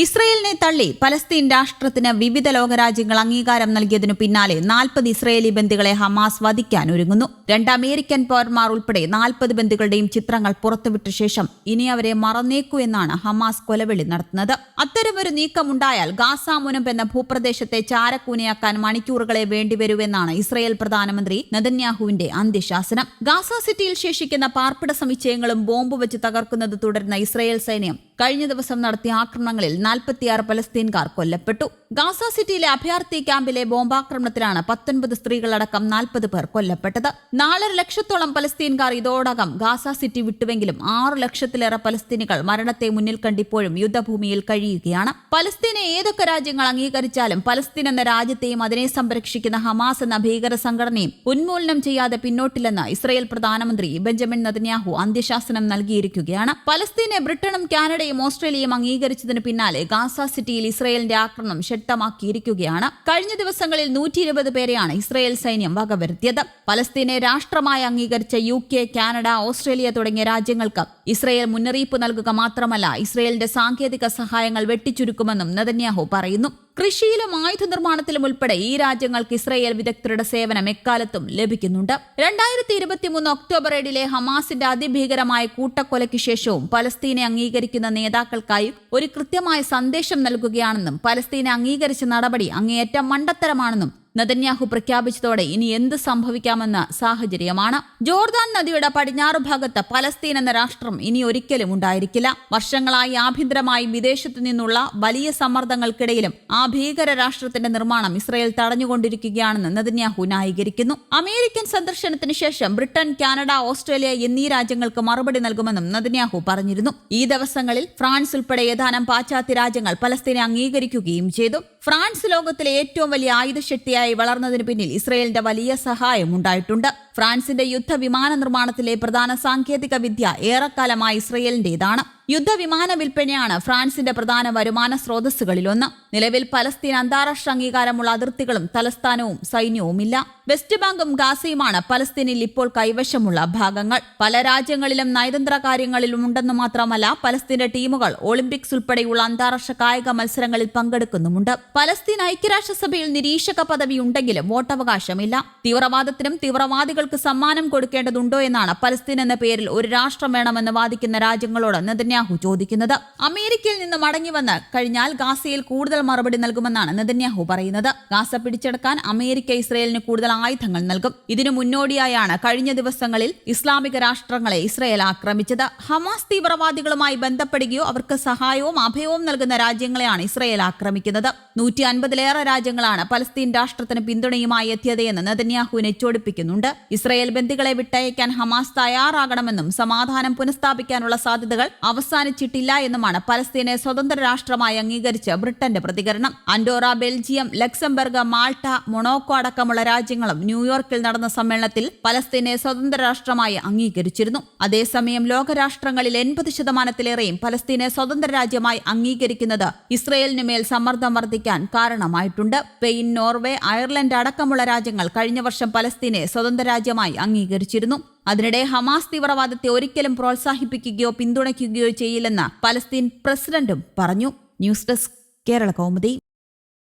ഇസ്രയേലിനെ തള്ളി പലസ്തീൻ രാഷ്ട്രത്തിന് വിവിധ ലോകരാജ്യങ്ങൾ അംഗീകാരം നൽകിയതിനു പിന്നാലെ നാൽപ്പത് ഇസ്രയേലി ബന്ദികളെ ഹമാസ് വധിക്കാൻ ഒരുങ്ങുന്നു. രണ്ട് അമേരിക്കൻ പൗരന്മാർ ഉൾപ്പെടെ നാൽപ്പത് ബന്ദികളുടെയും ചിത്രങ്ങൾ പുറത്തുവിട്ട ശേഷം ഇനി അവരെ മറന്നേക്കൂ എന്നാണ് ഹമാസ് കൊലവിളി നടത്തുന്നത്. അത്തരമൊരു നീക്കമുണ്ടായാൽ ഗാസ മുനമ്പ് എന്ന ഭൂപ്രദേശത്തെ ചാരക്കൂനയാക്കാൻ മണിക്കൂറുകളെ വേണ്ടിവരുമെന്നാണ് ഇസ്രയേൽ പ്രധാനമന്ത്രി നദന്യാഹുവിന്റെ അന്ത്യശാസനം. ഗാസ സിറ്റിയിൽ ശേഷിക്കുന്ന പാർപ്പിട സമുച്ചയങ്ങളും ബോംബ് വെച്ച് തകർക്കുന്നത് തുടരുന്ന ഇസ്രയേൽ സൈന്യം കഴിഞ്ഞ ദിവസം നടത്തിയ ആക്രമണങ്ങളിൽ നാൽപ്പത്തിയാറ് പലസ്തീൻകാർ കൊല്ലപ്പെട്ടു. ഗാസ സിറ്റിയിലെ അഭയാർത്ഥി ക്യാമ്പിലെ ബോംബാക്രമണത്തിലാണ് പത്തൊൻപത് സ്ത്രീകളടക്കം നാൽപ്പത് പേർ കൊല്ലപ്പെട്ടത്. നാലര ലക്ഷത്തോളം പലസ്തീൻകാർ ഇതോടകം ഗാസ സിറ്റി വിട്ടുവെങ്കിലും ആറ് ലക്ഷത്തിലേറെ പലസ്തീനികൾ മരണത്തെ മുന്നിൽ കണ്ടിപ്പോഴും യുദ്ധഭൂമിയിൽ കഴിയുകയാണ്. പലസ്തീനെ ഏതൊക്കെ രാജ്യങ്ങൾ അംഗീകരിച്ചാലും പലസ്തീൻ എന്ന രാജ്യത്തെയും അതിനെ സംരക്ഷിക്കുന്ന ഹമാസ് എന്ന ഭീകര സംഘടനയും ഉന്മൂലനം ചെയ്യാതെ പിന്നോട്ടില്ലെന്ന് ഇസ്രയേൽ പ്രധാനമന്ത്രി ബെഞ്ചമിൻ നദന്യാഹു അന്ത്യശാസനം നൽകിയിരിക്കുകയാണ്. പലസ്തീനെ ബ്രിട്ടനും കാനഡയും ഓസ്ട്രേലിയയും അംഗീകരിച്ചതിന് പിന്നാലെ ഗാസ സിറ്റിയിൽ ഇസ്രയേലിന്റെ ആക്രമണം ശക്തമാക്കിയിരിക്കുകയാണ്. കഴിഞ്ഞ ദിവസങ്ങളിൽ നൂറ്റി ഇരുപത് പേരെയാണ് ഇസ്രയേൽ സൈന്യം വകവരുത്തിയത്. പലസ്തീനെ രാഷ്ട്രമായി അംഗീകരിച്ച യു കെ കാനഡ ഓസ്ട്രേലിയ തുടങ്ങിയ രാജ്യങ്ങൾക്ക് ഇസ്രയേൽ മുന്നറിയിപ്പ് നൽകുക മാത്രമല്ല ഇസ്രയേലിന്റെ സാങ്കേതിക സഹായങ്ങൾ വെട്ടിച്ചുരുക്കുമെന്നും നെതന്യാഹു പറയുന്നു. കൃഷിയിലും ആയുധ നിർമ്മാണത്തിലും ഉൾപ്പെടെ ഈ രാജ്യങ്ങൾക്ക് ഇസ്രയേൽ വിദഗ്ധരുടെ സേവനം എക്കാലത്തും ലഭിക്കുന്നുണ്ട്. രണ്ടായിരത്തി ഇരുപത്തിമൂന്ന് ഒക്ടോബർ ഏഴിലെ ഹമാസിന്റെ അതിഭീകരമായ കൂട്ടക്കൊലയ്ക്ക് ശേഷവും പലസ്തീനെ അംഗീകരിക്കുന്ന നേതാക്കൾക്കായി ഒരു കൃത്യമായ സന്ദേശം നൽകുകയാണെന്നും പലസ്തീനെ അംഗീകരിച്ച നടപടി അങ്ങേയറ്റം മണ്ടത്തരമാണെന്നും നദന്യാഹു പ്രഖ്യാപിച്ചതോടെ ഇനി എന്ത് സംഭവിക്കാമെന്ന സാഹചര്യമാണ്. ജോർദാൻ നദിയുടെ പടിഞ്ഞാറ് ഭാഗത്ത് പലസ്തീൻ എന്ന രാഷ്ട്രം ഇനി ഒരിക്കലും ഉണ്ടായിരിക്കില്ല. വർഷങ്ങളായി ആഭ്യന്തരമായി വിദേശത്തു നിന്നുള്ള വലിയ സമ്മർദ്ദങ്ങൾക്കിടയിലും ആ ഭീകര രാഷ്ട്രത്തിന്റെ നിർമ്മാണം ഇസ്രയേൽ തടഞ്ഞുകൊണ്ടിരിക്കുകയാണെന്ന് നദന്യാഹു ന്യായീകരിക്കുന്നു. അമേരിക്കൻ സന്ദർശനത്തിന് ശേഷം ബ്രിട്ടൻ കാനഡ ഓസ്ട്രേലിയ എന്നീ രാജ്യങ്ങൾക്ക് മറുപടി നൽകുമെന്നും നദന്യാഹു പറഞ്ഞിരുന്നു. ഈ ദിവസങ്ങളിൽ ഫ്രാൻസ് ഉൾപ്പെടെ ഏതാനും പാശ്ചാത്യ രാജ്യങ്ങൾ പലസ്തീനെ അംഗീകരിക്കുകയും ചെയ്തു. ഫ്രാൻസ് ലോകത്തിലെ ഏറ്റവും വലിയ ആയുധശക്തിയായി വളർന്നതിന് പിന്നിൽ ഇസ്രയേലിന്റെ വലിയ സഹായം ഉണ്ടായിട്ടുണ്ട്. ഫ്രാൻസിന്റെ യുദ്ധ വിമാന നിർമ്മാണത്തിലെ പ്രധാന സാങ്കേതിക വിദ്യ ഏറെക്കാലമായി ഇസ്രയേലിന്റേതാണ്. യുദ്ധവിമാന വിൽപ്പനയാണ് ഫ്രാൻസിന്റെ പ്രധാന വരുമാന സ്രോതസ്സുകളിലൊന്ന്. നിലവിൽ പലസ്തീൻ അന്താരാഷ്ട്ര അംഗീകാരമുള്ള അതിർത്തികളും തലസ്ഥാനവും സൈന്യവുമില്ല. വെസ്റ്റ് ബാങ്കും ഗാസയുമാണ് പലസ്തീനിൽ ഇപ്പോൾ കൈവശമുള്ള ഭാഗങ്ങൾ. പല രാജ്യങ്ങളിലും നയതന്ത്ര കാര്യങ്ങളിലും ഉണ്ടെന്ന് മാത്രമല്ല പലസ്തീന്റെ ടീമുകൾ ഒളിമ്പിക്സ് ഉൾപ്പെടെയുള്ള അന്താരാഷ്ട്ര കായിക മത്സരങ്ങളിൽ പങ്കെടുക്കുന്നുമുണ്ട്. പലസ്തീൻ ഐക്യരാഷ്ട്രസഭയിൽ നിരീക്ഷക പദവി ഉണ്ടെങ്കിലും വോട്ടവകാശമില്ല. തീവ്രവാദത്തിനും തീവ്രവാദികൾക്ക് സമ്മാനം കൊടുക്കേണ്ടതുണ്ടോ എന്നാണ് പലസ്തീൻ എന്ന പേരിൽ ഒരു രാഷ്ട്രം വേണമെന്ന് വാദിക്കുന്ന രാജ്യങ്ങളോട് നെതന്യാഹു ചോദിക്കുന്നത്. അമേരിക്കയിൽ നിന്ന് മടങ്ങി വന്ന് കഴിഞ്ഞാൽ ഗാസയിൽ കൂടുതൽ മറുപടി നൽകുമെന്നാണ് നെതന്യാഹു പറയുന്നത്. ഗാസ പിടിച്ചെടുക്കാൻ അമേരിക്ക ഇസ്രയേലിന് കൂടുതൽ ആയുധങ്ങൾ നൽകും. ഇതിനു മുന്നോടിയായാണ് കഴിഞ്ഞ ദിവസങ്ങളിൽ ഇസ്ലാമിക രാഷ്ട്രങ്ങളെ ഇസ്രയേൽ ആക്രമിച്ചത്. ഹമാസ് തീവ്രവാദികളുമായി ബന്ധപ്പെടുകയോ അവർക്ക് സഹായവും അഭയവും നൽകുന്ന രാജ്യങ്ങളെയാണ് ഇസ്രയേൽ ആക്രമിക്കുന്നത്. നൂറ്റി അൻപതിലേറെ രാജ്യങ്ങളാണ് പലസ്തീൻ രാഷ്ട്രത്തിന് പിന്തുണയുമായി എത്തിയതെന്ന് നെതന്യാഹുവിനെ ചോടിപ്പിക്കുന്നുണ്ട് ഇസ്രയേൽ ബന്ധികളെ വിട്ടയക്കാൻ ഹമാസ് തയ്യാറാകണമെന്നും സമാധാനം പുനഃസ്ഥാപിക്കാനുള്ള സാധ്യതകൾ അവസാനിച്ചിട്ടില്ല എന്നുമാണ് പലസ്തീനെ സ്വതന്ത്ര രാഷ്ട്രമായി അംഗീകരിച്ച ബ്രിട്ടന്റെ പ്രതികരണം. Andorra Belgium Luxembourg Malta Monaco അടക്കമുള്ള രാജ്യങ്ങളും ന്യൂയോർക്കിൽ നടന്ന സമ്മേളനത്തിൽ പലസ്തീനെ സ്വതന്ത്ര രാഷ്ട്രമായി അംഗീകരിച്ചിരുന്നു. അതേസമയം ലോകരാഷ്ട്രങ്ങളിൽ എൺപത് ശതമാനത്തിലേറെയും പലസ്തീനെ സ്വതന്ത്ര രാജ്യമായി അംഗീകരിക്കുന്നത് ഇസ്രയേലിന് മേൽ സമ്മർദ്ദം വർദ്ധിക്കാൻ കാരണമായിട്ടുണ്ട്. സ്പെയിൻ നോർവേ അയർലൻഡ് അടക്കമുള്ള രാജ്യങ്ങൾ കഴിഞ്ഞ വർഷം പലസ്തീനെ സ്വതന്ത്ര രാജ്യമായി അംഗീകരിച്ചിരുന്നു. അതിനിടെ ഹമാസ് തീവ്രവാദത്തെ ഒരിക്കലും പ്രോത്സാഹിപ്പിക്കുകയോ പിന്തുണയ്ക്കുകയോ ചെയ്യില്ലെന്ന് പലസ്തീൻ പ്രസിഡന്റും പറഞ്ഞു. News desk Kerala Kaumudi.